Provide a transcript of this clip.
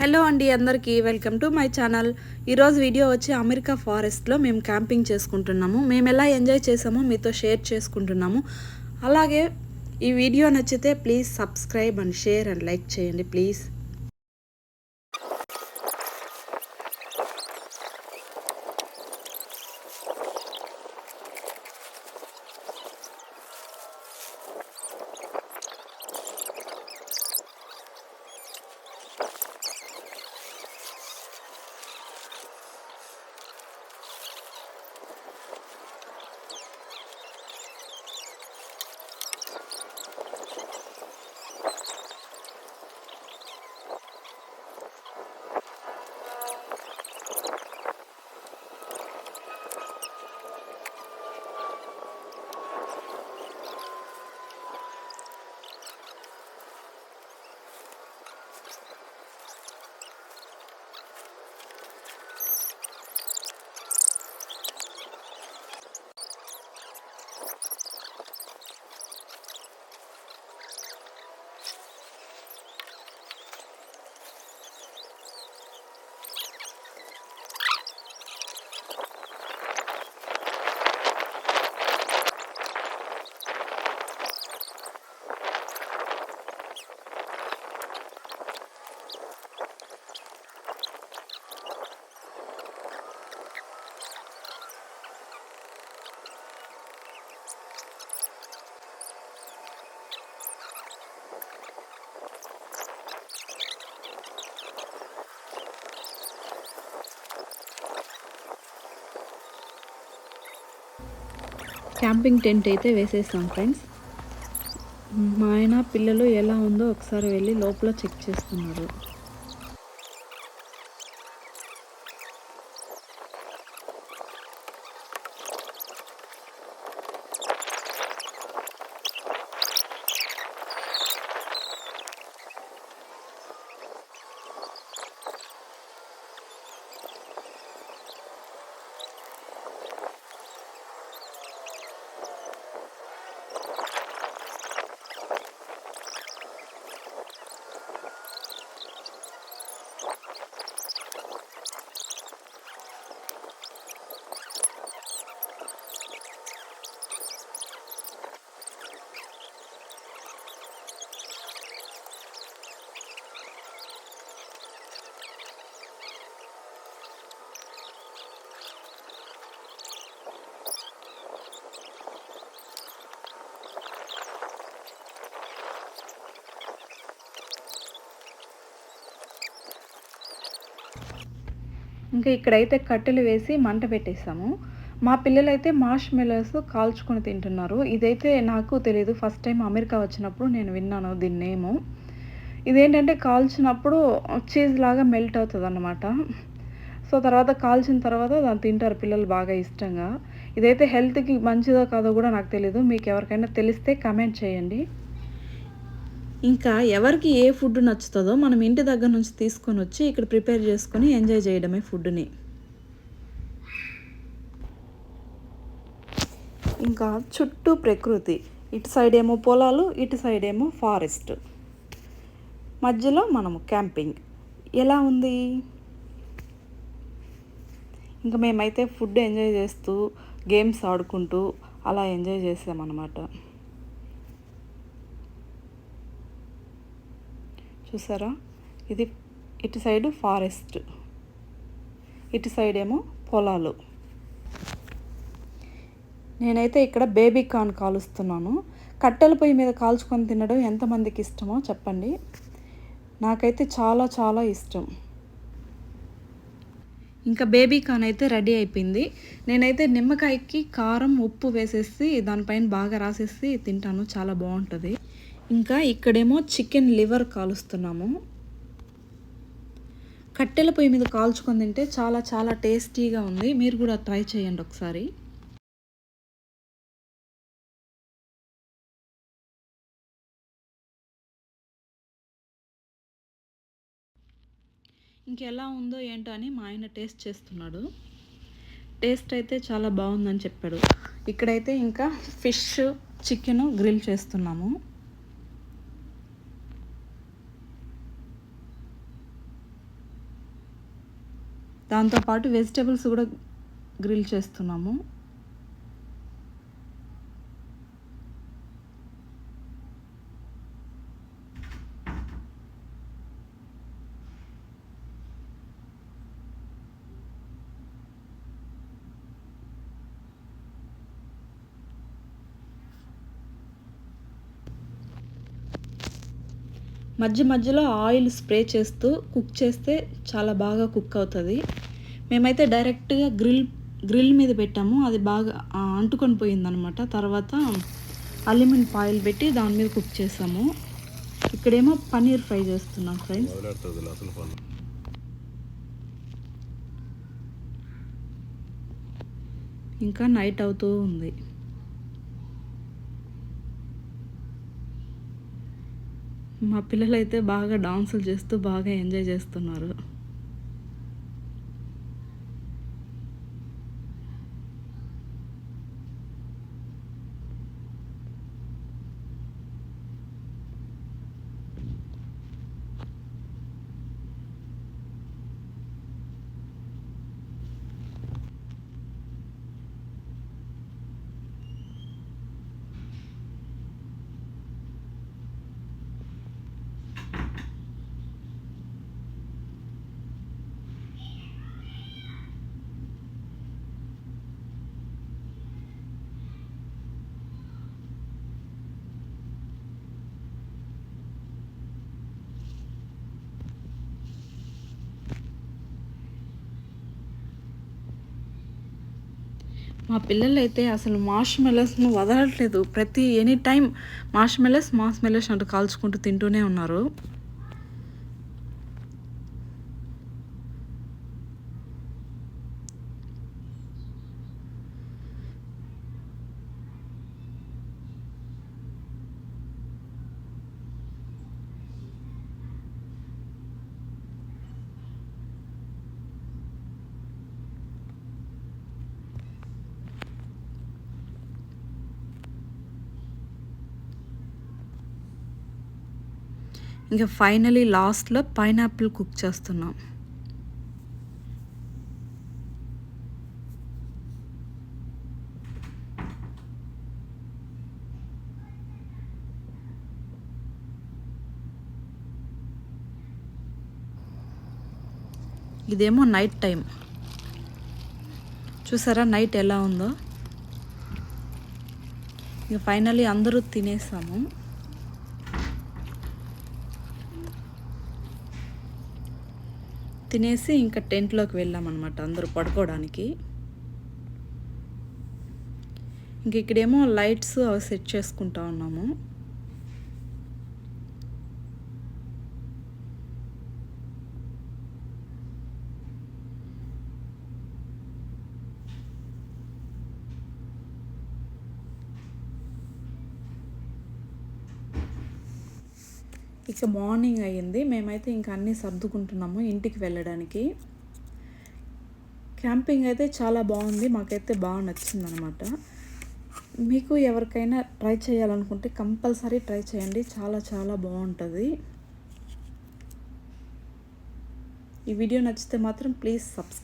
Hello అండి అందరికీ welcome to my channel. ఈరోజు వీడియో వచ్చి అమెరికా ఫారెస్ట్లో మేము క్యాంపింగ్ చేసుకుంటున్నాము. మేము ఎలా ఎంజాయ్ చేసామో మీతో షేర్ చేసుకుంటున్నాము. అలాగే ఈ వీడియో నచ్చితే please subscribe and share and like చేయండి ప్లీజ్. క్యాంపింగ్ టెంట్ అయితే వేసేసాం ఫ్రెండ్స్. మా ఆయన పిల్లలు ఎలా ఉందో ఒకసారి వెళ్ళి లోపల చెక్ చేస్తున్నారు. ఇంకా ఇక్కడైతే కట్టెలు వేసి మంట పెట్టేసాము మా పిల్లలైతే మాష్ మెలర్స్ కాల్చుకొని తింటున్నారు. ఇదైతే నాకు తెలియదు ఫస్ట్ టైం అమెరికా వచ్చినప్పుడు నేను విన్నాను దీని నేము. ఇదేంటంటే కాల్చినప్పుడు చీజ్ లాగా మెల్ట్ అవుతుంది అన్నమాట సో తర్వాత కాల్చిన తర్వాత దాన్ని తింటారు పిల్లలు బాగా ఇష్టంగా. ఇదైతే హెల్త్కి మంచిదో కాదో కూడా నాకు తెలియదు మీకు ఎవరికైనా తెలిస్తే కమెంట్ చేయండి. ఇంకా ఎవరికి ఏ ఫుడ్ నచ్చుతుందో మనం ఇంటి దగ్గర నుంచి తీసుకొని వచ్చి ఇక్కడ ప్రిపేర్ చేసుకొని ఎంజాయ్ చేయడమే ఫుడ్ని ఇంకా చుట్టూ ప్రకృతి. ఇటు సైడ్ ఏమో పొలాలు ఇటు సైడ్ ఏమో ఫారెస్ట్ మధ్యలో మనము క్యాంపింగ్ ఎలా ఉంది? ఇంకా మేమైతే ఫుడ్ ఎంజాయ్ చేస్తూ గేమ్స్ ఆడుకుంటూ అలా ఎంజాయ్ చేసామన్నమాట. చూసారా? ఇది ఇటు సైడ్ ఫారెస్ట్. ఇటు సైడ్ ఏమో పొలాలు. నేనైతే ఇక్కడ బేబీ కార్న్ కాలుస్తున్నాను. కట్టెల పొయ్యి మీద కాల్చుకొని తినడం ఎంతమందికి ఇష్టమో చెప్పండి. నాకైతే చాలా చాలా ఇష్టం. ఇంకా బేబీ కార్న్ అయితే రెడీ అయిపోయింది. నేనైతే నిమ్మకాయకి కారం ఉప్పు వేసేసి దానిపైన బాగా రాసేసి తింటాను. చాలా బాగుంటుంది. ఇంకా ఇక్కడేమో చికెన్ లివర్ కాలుస్తున్నాము. కట్టెల పొయ్యి మీద కాల్చుకొని తింటే చాలా చాలా టేస్టీగా ఉంది. మీరు కూడా ట్రై చేయండి ఒకసారి. ఇంకెలా ఉందో ఏంటో అని మా ఆయన టేస్ట్ చేస్తున్నాడు. టేస్ట్ అయితే చాలా బాగుందని చెప్పాడు. ఇక్కడైతే ఇంకా ఫిష్ చికెన్ గ్రిల్ చేస్తున్నాము. దాంతోపాటు వెజిటేబుల్స్ కూడా గ్రిల్ చేస్తున్నాము. మధ్య మధ్యలో ఆయిల్ స్ప్రే చేస్తూ కుక్ చేస్తే చాలా బాగా కుక్ అవుతుంది. మేమైతే డైరెక్ట్గా గ్రిల్ గ్రిల్ మీద పెట్టాము. అది బాగా అంటుకొని పోయిందనమాట. తర్వాత అల్యూమినియం ఫాయిల్ పెట్టి దాని మీద కుక్ చేసాము. ఇక్కడేమో పన్నీర్ ఫ్రై చేస్తున్నాం ఫ్రెండ్స్. ఇంకా నైట్ అవుతూ ఉంది. మా పిల్లలైతే బాగా డాన్సులు చేస్తూ బాగా ఎంజాయ్ చేస్తున్నారు. మా పిల్లలు అయితే అసలు మాష్ మెలస్ను వదలట్లేదు. ప్రతి any time marshmallows marshmallows అంటూ కాల్చుకుంటూ తింటూనే ఉన్నారు. ఇంకా ఫైనలీ లాస్ట్లో పైనాపిల్ కుక్ చేస్తున్నాం. ఇదేమో నైట్ టైం చూసారా నైట్ ఎలా ఉందో? ఇక ఫైనలీ అందరూ తినేసాము. తినేసి ఇంకా టెంట్లోకి వెళ్ళామన్నమాట అందరూ పడుకోవడానికి. ఇంక ఇక్కడేమో లైట్స్ అవి సెట్ చేసుకుంటా ఉన్నాము. ఇక మార్నింగ్ అయ్యింది. మేమైతే ఇంకా అన్నీ సర్దుకుంటున్నాము ఇంటికి వెళ్ళడానికి. క్యాంపింగ్ అయితే చాలా బాగుంది. మాకైతే బాగా నచ్చింది అనమాట మీకు ఎవరికైనా ట్రై చేయాలనుకుంటే కంపల్సరీ ట్రై చేయండి. చాలా చాలా బాగుంటుంది. ఈ వీడియో నచ్చితే మాత్రం ప్లీజ్ సబ్స్క్రైబ్